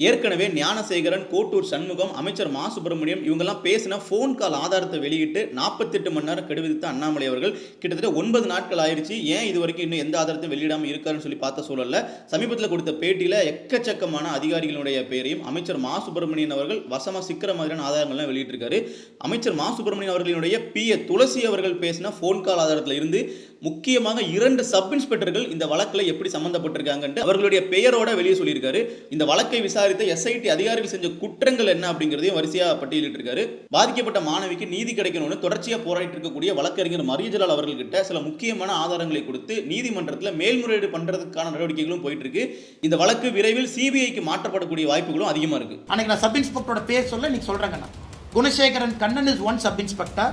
ஏற்கனவே ஞானசேகரன் கோட்டூர் சண்முகம் அமைச்சர் மா. சுப்பிரமணியம் இவங்கெல்லாம் பேசின ஃபோன் கால் ஆதாரத்தை வெளியிட்டு நாற்பத்தெட்டு மணி நேரம் கெடுவித்த அண்ணாமலை அவர்கள். கிட்டத்தட்ட ஒன்பது நாட்கள் ஆயிடுச்சு. ஏன் இது வரைக்கும் இன்னும் எந்த ஆதாரத்தையும் வெளியிடாமல் இருக்காருன்னு சொல்லி பார்த்த சூழலில் சமீபத்தில் கொடுத்த பேட்டியில் எக்கச்சக்கமான அதிகாரிகளுடைய பெயரையும் அமைச்சர் மா. சுப்பிரமணியன் அவர்கள் வசமாக சிக்கிற மாதிரியான ஆதாரங்கள்லாம் வெளியிட்டிருக்காரு. அமைச்சர் மா. சுப்பிரமணியன் அவர்களினுடைய பி. ஏ. துளசி அவர்கள் பேசின ஃபோன் கால் ஆதாரத்தில் இருந்து முக்கியமாக இரண்டு சப் இன்ஸ்பெக்டர்கள் இந்த வழக்கில் எப்படி சம்மந்தப்பட்டிருக்காங்கன்ட்டு அவர்களுடைய பெயரோட வெளியே சொல்லியிருக்காரு. இந்த வழக்கை விசாரித்த எஸ்ஐடி அதிகாரிகள் செஞ்ச குற்றங்கள் என்ன அப்படிங்கிறதையும் வரிசையாக பட்டியலிட்டிருக்காரு. பாதிக்கப்பட்ட மாணவிக்கு நீதி கிடைக்கணும்னு தொடர்ச்சியாக போராடிட்டு இருக்கக்கூடிய வழக்கறிஞர் மரியஜலால் அவர்கள்கிட்ட சில முக்கியமான ஆதாரங்களை கொடுத்து நீதிமன்றத்தில் மேல்முறையீடு பண்றதுக்கான நடவடிக்கைகளும் போயிட்டு இருக்கு இந்த வழக்கு விரைவில் சிபிஐக்கு மாற்றப்படக்கூடிய வாய்ப்புகளும் அதிகமாக இருக்கு. அன்னைக்கு நான் சப் இன்ஸ்பெக்டரோட பேர் சொல்ல இன்னைக்கு சொல்றேங்க Gunasekaran Kannan is one sub inspector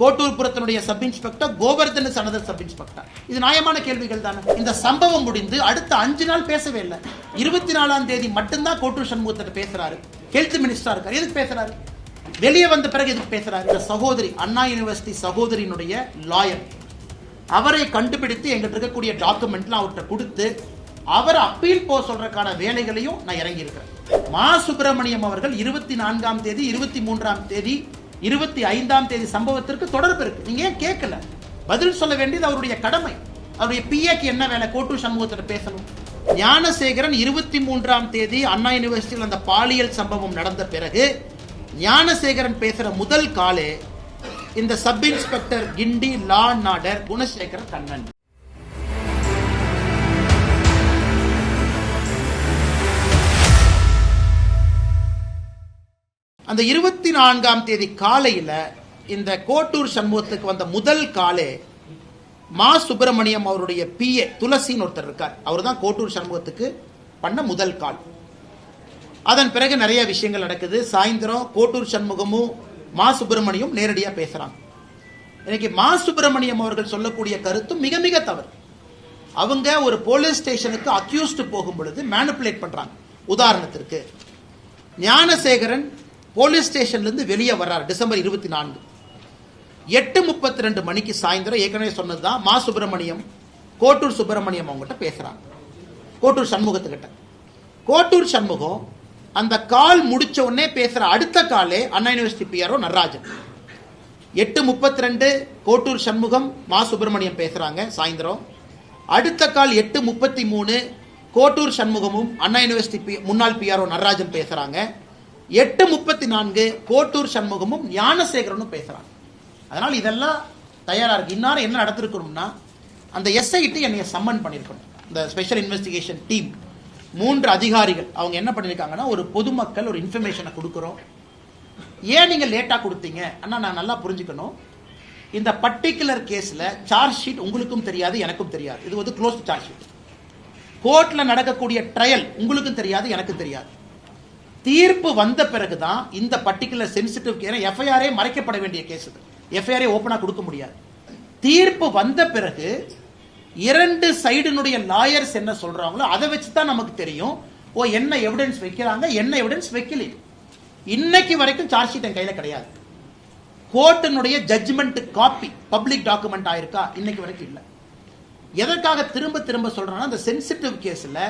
கோட்டூர்புரத்தினுடைய sub inspector Govardhan சனதர் சப் இன்ஸ்பெக்டர் இது நியாயமான கேள்விகள் தானே? இந்த சம்பவம் முடிந்து அடுத்த அஞ்சு நாள் பேசவே இல்லை. இருபத்தி நாலாம் தேதி மட்டும்தான் கோட்டூர் சண்முகத்திட்ட பேசுறாரு. ஹெல்த் மினிஸ்டரா இருக்காரு. எதுக்கு பேசுறாரு? வெளியே வந்த பிறகு எதுக்கு பேசுறாரு? இந்த சகோதரி அண்ணா யூனிவர்சிட்டி சகோதரியினுடைய லாயர் அவரை கண்டுபிடித்து எங்கிட்ட இருக்கக்கூடிய டாக்குமெண்ட்லாம் அவர்கிட்ட கொடுத்து அவர் அப்பீல் போக சொல்றதுக்கான வேலைகளையும் நான் இறங்கி மா சுப்பிரமணியம் அவர்கள் இருபத்தி நான்காம் தேதி இருபத்தி மூன்றாம் தேதி இருபத்தி ஐந்தாம் தேதி சம்பவத்திற்கு தொடர்பு இருக்கு. நீங்க ஏன் கேட்கல? பதில் சொல்ல வேண்டியது அவருடைய கடமை. அவருடைய பிஏக்கு என்ன வேலை? கோட்டு சமூகத்தில் பேசணும். ஞானசேகரன் இருபத்தி மூன்றாம் தேதி அண்ணா யூனிவர்சிட்டியில் அந்த பாலியல் சம்பவம் நடந்த பிறகு ஞானசேகரன் பேசுற முதல் காலே இந்த sub inspector Guindy law Nadar Gunasekara Kannan. அந்த இருபத்தி நான்காம் தேதி காலையில் இந்த கோட்டூர் சண்முகத்துக்கு வந்த முதல் காலே மா சுப்பிரமணியம் அவருடைய பிஏ துளசின்னு ஒருத்தர் இருக்கார். அவர் தான் கோட்டூர் சண்முகத்துக்கு பண்ண முதல் கால். அதன் பிறகு நிறைய விஷயங்கள் நடக்குது. சாயந்தரம் கோட்டூர் சண்முகமும் மா சுப்பிரமணியம் நேரடியாக பேசுகிறாங்க இன்னைக்கு மா சுப்பிரமணியம் அவர்கள் சொல்லக்கூடிய கருத்தும் மிக மிக தவறு. அவங்க ஒரு போலீஸ் ஸ்டேஷனுக்கு அக்யூஸ்டு போகும் பொழுது மேனிப்புலேட் பண்ணுறாங்க உதாரணத்திற்கு ஞானசேகரன் போலீஸ் ஸ்டேஷன்லேருந்து வெளியே வர்றார் டிசம்பர் இருபத்தி நான்கு. எட்டு முப்பத்தி ரெண்டு மணிக்கு சாயந்தரம் ஏற்கனவே சொன்னது தான் மா சுப்பிரமணியம் கோட்டூர் சுப்பிரமணியம் அவங்ககிட்ட பேசுகிறாங்க கோட்டூர் சண்முகத்துக்கிட்ட. கோட்டூர் சண்முகம் அந்த கால் முடிச்ச உடனே பேசுகிற அடுத்த காலே அண்ணா யூனிவர்சிட்டி பிஆர்ஓ நடராஜன். எட்டு முப்பத்தி ரெண்டு கோட்டூர் சண்முகம் மா சுப்பிரமணியம் பேசுகிறாங்க சாயந்தரம். அடுத்த கால் எட்டு முப்பத்தி மூணு கோட்டூர் சண்முகமும் அண்ணா யூனிவர்சிட்டி பி- முன்னாள் பிஆர்ஓ நடராஜன் பேசுகிறாங்க எட்டு முப்பத்தி நான்கு கோட்டூர் சண்முகமும் ஞானசேகரனும் பேசுறாங்க. அதனால் இதெல்லாம் தயாரா இருக்கு. இன்னாரம் என்ன நடத்திருக்கணும்னா அந்த எஸ்ஐடி என்னை சம்மன் பண்ணியிருக்கணும் இந்த ஸ்பெஷல் இன்வெஸ்டிகேஷன் டீம் மூன்று அதிகாரிகள். அவங்க என்ன பண்ணியிருக்காங்கன்னா ஒரு பொதுமக்கள் ஒரு இன்ஃபர்மேஷனை கொடுக்குறோம். ஏன் நீங்கள் லேட்டாக கொடுத்தீங்க? ஆனால் நான் நல்லா புரிஞ்சுக்கணும். இந்த பர்டிகுலர் கேஸில் சார்ஜ் ஷீட் உங்களுக்கும் தெரியாது எனக்கும் தெரியாது. இது வந்து க்ளோஸ் சார்ஜ் ஷீட் கோர்ட்டில் நடக்கக்கூடிய ட்ரையல் உங்களுக்கும் தெரியாது எனக்கும் தெரியாது. தீர்ப்பு வந்த பிறகு தான் இந்த பர்டிகுலர் சென்சிட்டிவ் ஏன்னா எஃப்ஐஆரே மறைக்கப்பட வேண்டிய கேஸ் இது. எஃப்ஐஆரே ஓப்பனாக கொடுக்க முடியாது. தீர்ப்பு வந்த பிறகு இரண்டு சைடினுடைய லாயர்ஸ் என்ன சொல்றாங்களோ அதை வச்சு தான் நமக்கு தெரியும். ஓ என்ன எவிடன்ஸ் வைக்கிறாங்க என்ன எவிடன்ஸ் வைக்கல. இன்னைக்கு வரைக்கும் சார்ஜ் ஷீட் என் கையில் கிடையாது. கோர்ட்டினுடைய ஜட்ஜ்மெண்ட் காப்பி பப்ளிக் டாக்குமெண்ட் ஆயிருக்கா? இன்னைக்கு வரைக்கும் இல்லை. எதற்காக திரும்ப திரும்ப சொல்றேன்னா அந்த சென்சிட்டிவ் கேஸில்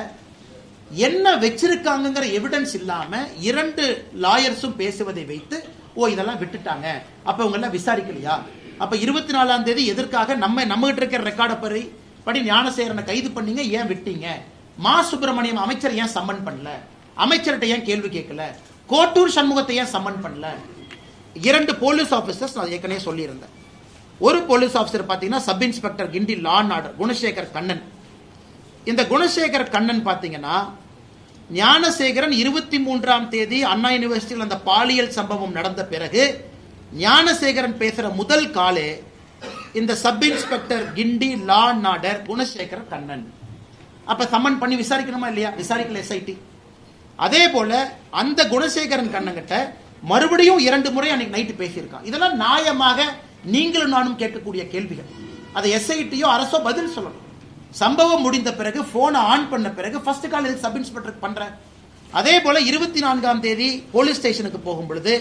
என்ன வச்சிருக்காங்கிற எவிடன்ஸ் இல்லாம இரண்டு லாயர்ஸும் பேசுவதை வைத்து ஓ இதெல்லாம் விட்டுட்டாங்க. அப்ப அவங்க எல்லாம் விசாரிக்கலையா? அப்ப இருபத்தி நாலாம் தேதி எதற்காக நம்ம நம்ம கிட்ட இருக்கிற ரெக்கார்டை படி படி ஞானசேகரனை கைது பண்ணீங்க ஏன் விட்டீங்க? மா. சுப்பிரமணியம் அமைச்சர் ஏன் சம்மன் பண்ணல? அமைச்சர்கிட்ட ஏன் கேள்வி கேட்கல? கோட்டூர் சண்முகத்தை ஏன் சம்மன் பண்ணல? இரண்டு போலீஸ் ஆபீசர்ஸ் நான் ஏற்கனவே சொல்லியிருந்தேன். ஒரு போலீஸ் ஆஃபீஸர் பார்த்தீங்கன்னா sub inspector Guindy law and order Gunasekar Kannan. இந்த குணசேகர் கண்ணன் பார்த்தீங்கன்னா ஞானசேகரன் இருபத்தி மூன்றாம் தேதி அண்ணா யூனிவர்சிட்டியில் அந்த பாலியல் சம்பவம் நடந்த பிறகு ஞானசேகரன் பேசுகிற முதல் காலே இந்த sub inspector Guindy law Nadar Gunasekara Kannan. அப்ப சம்மன் பண்ணி விசாரிக்கணுமா இல்லையா? விசாரிக்கல எஸ்ஐடி அதே போல அந்த குணசேகரன் கண்ணங்கிட்ட மறுபடியும் இரண்டு முறை அன்னைக்கு நைட்டு பேசியிருக்கான். இதெல்லாம் நியாயமாக நீங்களும் நானும் கேட்கக்கூடிய கேள்விகள். அதை எஸ்ஐடியோ அரசோ பதில் சொல்லணும். சம்பவம் முடிந்த பிறகு போனை ஆன் பண்ண பிறகு ஃபர்ஸ்ட் கால் எதுக்கு சப் இன்ஸ்பெக்டருக்கு பண்ணுறேன் அதே போல இருபத்தி நான்காம் தேதி போலீஸ் ஸ்டேஷனுக்கு போகும் பொழுது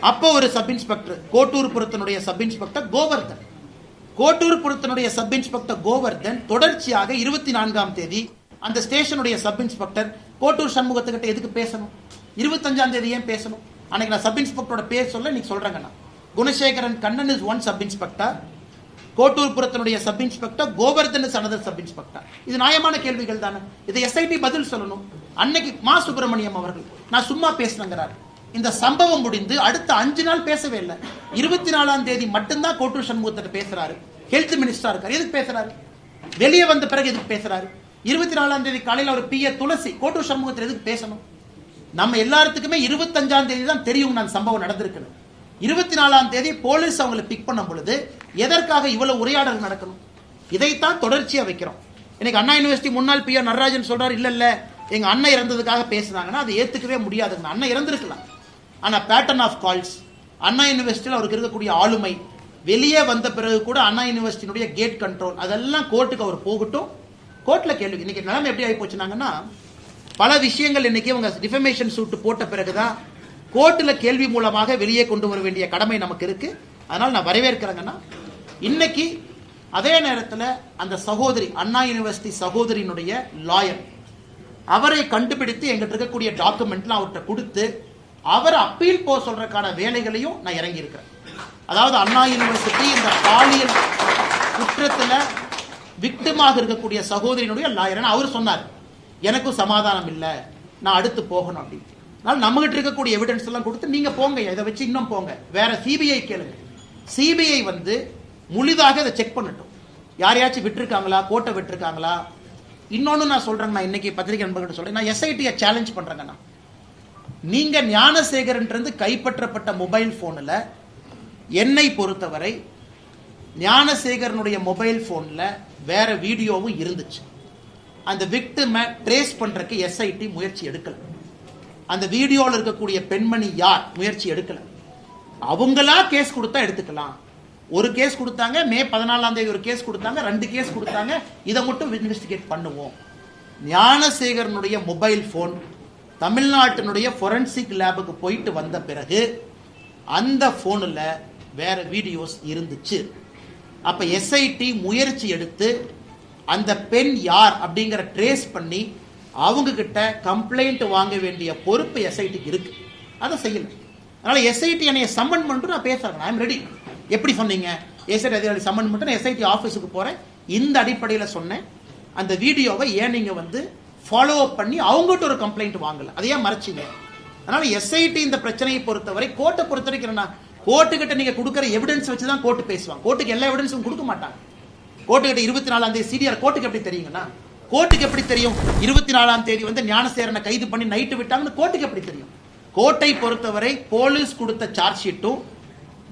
அப்போ ஒரு சப் இன்ஸ்பெக்டர் கோட்டூர்புரத்தினுடைய சப் இன்ஸ்பெக்டர் கோவர்தன். கோட்டூர்புரத்தினுடைய சப் இன்ஸ்பெக்டர் கோவர்தன் தொடர்ச்சியாக இருபத்தி நான்காம் தேதி அந்த ஸ்டேஷனுடைய சப் இன்ஸ்பெக்டர் கோட்டூர் சண்முகத்துக்கிட்ட எதுக்கு பேசணும்? இருபத்தஞ்சாம் தேதி ஏன் பேசணும்? அன்னைக்கு நான் சப் இன்ஸ்பெக்டரோட பேர் சொல்ல இன்னைக்கு சொல்றேங்க நான். Gunasekaran Kannan is one sub inspector கோட்டூர்புரத்தினுடைய sub inspector Govardhan சனதர் சப் இன்ஸ்பெக்டர் இது நியாயமான கேள்விகள் தானே? இதை எஸ்ஐடி பதில் சொல்லணும். அன்னைக்கு மா சுப்பிரமணியம் அவர்கள். நான் சும்மா பேசினங்கிறார். இந்த சம்பவம் முடிந்து அடுத்த அஞ்சு நாள் பேசவே இல்லை. இருபத்தி நாலாம் தேதி மட்டும்தான் கோட்டூர் சண்முகத்திட்ட பேசுறாரு. ஹெல்த் மினிஸ்டரா இருக்காரு. எதுக்கு பேசுறாரு? வெளியே வந்த பிறகு எதுக்கு பேசுறாரு? இருபத்தி நாலாம் தேதி காலையில் அவர் பி ஏ துளசி கோட்டூர் சண்முகத்தில் எதுக்கு பேசணும்? நம்ம எல்லாத்துக்குமே இருபத்தஞ்சாம் தேதி தான் தெரியும் நான் சம்பவம் நடந்திருக்கணும் இருபத்தி நாலாம் தேதி போலீஸ் அவங்களை பிக் பண்ணும் பொழுது எதற்காக இவ்வளவு உரையாடல் நடக்கணும்? இதைத்தான் தொடர்ச்சியாக வைக்கிறோம். இன்னைக்கு அண்ணா யூனிவர்சிட்டி முன்னாள் பிஆர் நடராஜன் சொல்றாரு இல்ல இல்ல எங்க அண்ணன் இறந்ததுக்காக பேசுனாங்கன்னா அதை ஏத்துக்கவே முடியாதுங்க அண்ணன் இறந்திருக்கலாம். ஆனா பேட்டர்ன் ஆஃப் கால்ஸ் அண்ணா யூனிவர்சிட்டியில் அவருக்கு இருக்கக்கூடிய ஆளுமை வெளியே வந்த பிறகு கூட அண்ணா யூனிவர்சிட்டியினுடைய கேட் கண்ட்ரோல் அதெல்லாம் கோர்ட்டுக்கு அவர் போகட்டும். கோர்ட்ல கேள்வி இன்னைக்கு நிலைமை எப்படி ஆகி போச்சுனாங்கன்னா பல விஷயங்கள் இன்னைக்கு இவங்க டிஃபமேஷன் சூட்டு போட்ட பிறகுதான் கோர்ட்டில் கேள்வி மூலமாக வெளியே கொண்டு வர வேண்டிய கடமை நமக்கு இருக்கு. அதனால் நான் வரவேற்கிறேங்கன்னா இன்னைக்கு அதே நேரத்தில் அந்த சகோதரி அண்ணா யூனிவர்சிட்டி சகோதரியினுடைய லாயர் அவரை கண்டுபிடித்து எங்கிட்ட இருக்கக்கூடிய டாக்குமெண்ட்லாம் அவர்கிட்ட கொடுத்து அவரை அப்பீல் போக சொல்றதுக்கான வேலைகளையும் நான் இறங்கி இருக்கிறேன் அதாவது அண்ணா யூனிவர்சிட்டி இந்த பாலியல் குற்றத்தில் விக்டிமாக இருக்கக்கூடிய சகோதரியினுடைய லாயர் அவர் சொன்னார். எனக்கும் சமாதானம் இல்லை நான் அடுத்து போகணும் அப்படின்னு. அதனால நம்மகிட்ட இருக்கக்கூடிய எவிடன்ஸ் எல்லாம் கொடுத்து நீங்க போங்க இதை வச்சு இன்னும் போங்க. வேற சிபிஐ கேளுங்க. சிபிஐ வந்து முழுதாக இதை செக் பண்ணட்டும். யாரையாச்சும் விட்டுருக்காங்களா? கோட்டை விட்டுருக்காங்களா? இன்னொன்னு நான் சொல்றேங்க நான் இன்னைக்கு பத்திரிகை நண்பர்கிட்ட சொல்றேன். நான் எஸ்ஐடியை சேலஞ்ச் பண்றேங்க நான் நீங்க ஞானசேகரன்றது கைப்பற்றப்பட்ட மொபைல் போன்ல என்னை பொறுத்தவரை ஞானசேகரனுடைய மொபைல் போன்ல வேற வீடியோவும் இருந்துச்சு. அந்த விக்டிமை ட்ரேஸ் பண்றதுக்கு எஸ்ஐடி முயற்சி எடுக்கலை. அந்த வீடியோவில் இருக்கக்கூடிய பெண்மணி யார்? முயற்சி எடுக்கல. அவங்களா கேஸ் கொடுத்தா எடுத்துக்கலாம். ஒரு கேஸ் கொடுத்தாங்க மே பதினாலாம் தேதி ஒரு கேஸ் கொடுத்தாங்க ரெண்டு கேஸ் கொடுத்தாங்க. இதை மட்டும் இன்வெஸ்டிகேட் பண்ணுவோம். ஞானசேகரனுடைய மொபைல் ஃபோன் தமிழ்நாட்டினுடைய ஃபொரன்சிக் லேபுக்கு போயிட்டு வந்த பிறகு அந்த ஃபோனில் வேற வீடியோஸ் இருந்துச்சு. அப்போ எஸ்ஐடி முயற்சி எடுத்து அந்த பெண் யார் அப்படிங்கிற ட்ரேஸ் பண்ணி அவங்க கிட்ட கம்ப்ளைண்ட் வாங்க வேண்டிய பொறுப்பு எஸ்ஐடிக்கு இருக்கு. அதை செய்யல. அதனால எஸ்ஐடி என்னைய சம்மன் பண்ணிட்டு நான் பேசுறேன். ஐ ரெடி எப்படி சொன்னீங்க? எஸ்ஐடி அதிகாரி சம்மன் பண்ணிட்டு நான் எஸ்ஐடி ஆஃபீஸுக்கு போறேன். இந்த அடிப்படையில் சொன்னேன். அந்த வீடியோவை ஏன் நீங்க வந்து ஃபாலோ அப் பண்ணி அவங்ககிட்ட ஒரு கம்ப்ளைண்ட் வாங்கல? அதை ஏன் மறைச்சிங்க. அதனால எஸ்ஐடி இந்த பிரச்சனையை பொறுத்தவரை கோர்ட்டை பொறுத்த வரைக்கும் என்னன்னா கோர்ட்டு கிட்ட நீங்க கொடுக்குற எவிடன்ஸ் வச்சு தான் கோர்ட்டு பேசுவாங்க கோர்ட்டுக்கு எல்லா எவிடன்ஸும் கொடுக்க மாட்டாங்க. கோர்ட்டு கிட்ட இருபத்தி நாலாம் தேதி சிடிஆர் கோர்ட்டுக்கு எப்படி தெரியுங்கன்னா கோர்ட்டுக்கு எப்படி தெரியும்? இருபத்தி நாலாம் தேதி வந்து ஞானசேரனை கைது பண்ணி நைட்டு விட்டாங்கன்னு கோர்ட்டுக்கு எப்படி தெரியும்? கோர்ட்டை பொறுத்தவரை போலீஸ் கொடுத்த சார்ஜ் ஷீட்டும்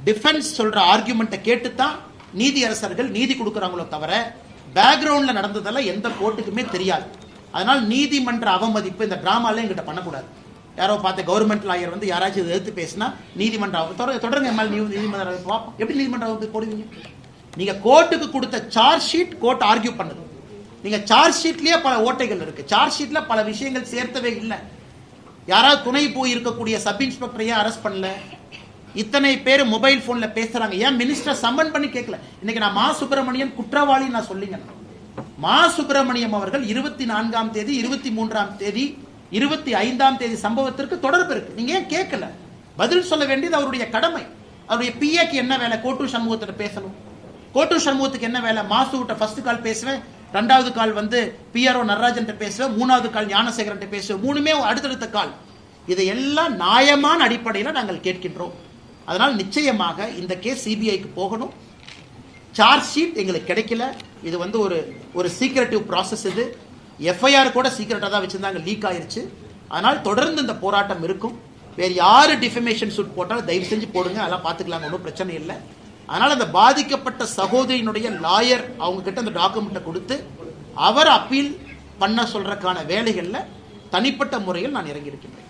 டிஃபென்ஸ் சொல்ற ஆர்குமெண்ட்டை கேட்டு தான் நீதியரசர்கள் நீதி கொடுக்குறாங்களோ தவிர பேக்ரவுண்ட்ல நடந்ததெல்லாம் எந்த கோர்ட்டுக்குமே தெரியாது. அதனால் நீதிமன்ற அவமதிப்பு இந்த டிராமால எங்கிட்ட பண்ணக்கூடாது. யாரோ பார்த்த கவர்மெண்ட் லாயர் வந்து யாராச்சும் எடுத்து எதிர்த்து பேசினா நீதிமன்ற தொடர் தொடருங்க எம்எல் நீதிமன்ற பார்ப்போம். எப்படி நீதிமன்ற போடுவீங்க? நீங்க கோர்ட்டுக்கு கொடுத்த சார்ஜ் ஷீட் கோர்ட் ஆர்கியூ பண்ணுது. நீங்க சார்ஜ் ஷீட்லயே பல ஓட்டைகள் இருக்கு. சார்ஜ் ஷீட்ல பல விஷயங்கள் சேர்த்தவே இல்லை. யாராவது துணை போய் இருக்கக்கூடிய சப் இன்ஸ்பெக்டர் ஏன் அரெஸ்ட் பண்ணல? இத்தனை பேர் மொபைல் போன்ல பேசுறாங்க. ஏன் மினிஸ்டர் சம்மன் பண்ணி கேட்கல இன்னைக்கு நான் மா சுப்பிரமணியன் குற்றவாளி நான் சொல்லிங்க மா சுப்பிரமணியம் அவர்கள் இருபத்தி நான்காம் தேதி இருபத்தி மூன்றாம் தேதி இருபத்தி ஐந்தாம் தேதி சம்பவத்திற்கு தொடர்பு இருக்கு. நீங்க ஏன் கேட்கல பதில் சொல்ல வேண்டியது அவருடைய கடமை. அவருடைய பிஏக்கு என்ன வேலை? கோட்டூர் சண்முகத்திட்ட பேசணும். கோட்டூர் சண்முகத்துக்கு என்ன வேலை? மாசு விட்ட ஃபர்ஸ்ட் கால் பேசுவேன். ரெண்டாவது கால் வந்து பிஆர்ஓ நடராஜன் பேசுவேன். மூணாவது கால் ஞானசேகரன் பேசுவேன். மூணுமே அடுத்தடுத்த கால். இதையெல்லாம் நியாயமான அடிப்படையில் நாங்கள் கேட்கின்றோம். அதனால் நிச்சயமாக இந்த கேஸ் சிபிஐக்கு போகணும். சார்ஜ் ஷீட் எங்களுக்கு கிடைக்கல. இது வந்து ஒரு ஒரு சீக்ரெட்டிவ் ப்ராசஸ் இது. எஃப்ஐஆர் கூட சீக்கிரட்டாக தான் வச்சிருந்தாங்க. லீக் ஆயிருச்சு. அதனால் தொடர்ந்து இந்த போராட்டம் இருக்கும். வேறு யாரு டிஃபமேஷன் சூட் போட்டாலும் தயவு செஞ்சு போடுங்க. அதெல்லாம் பார்த்துக்கலாங்க. ஒன்றும் பிரச்சனை இல்லை. அதனால் அந்த பாதிக்கப்பட்ட சகோதரியினுடைய லாயர் அவங்க கிட்ட அந்த டாக்குமெண்ட்டை கொடுத்து அவர் அப்பீல் பண்ண சொல்றதுக்கான வேலைகளில் தனிப்பட்ட முறையில் நான் இறங்கியிருக்கின்றேன்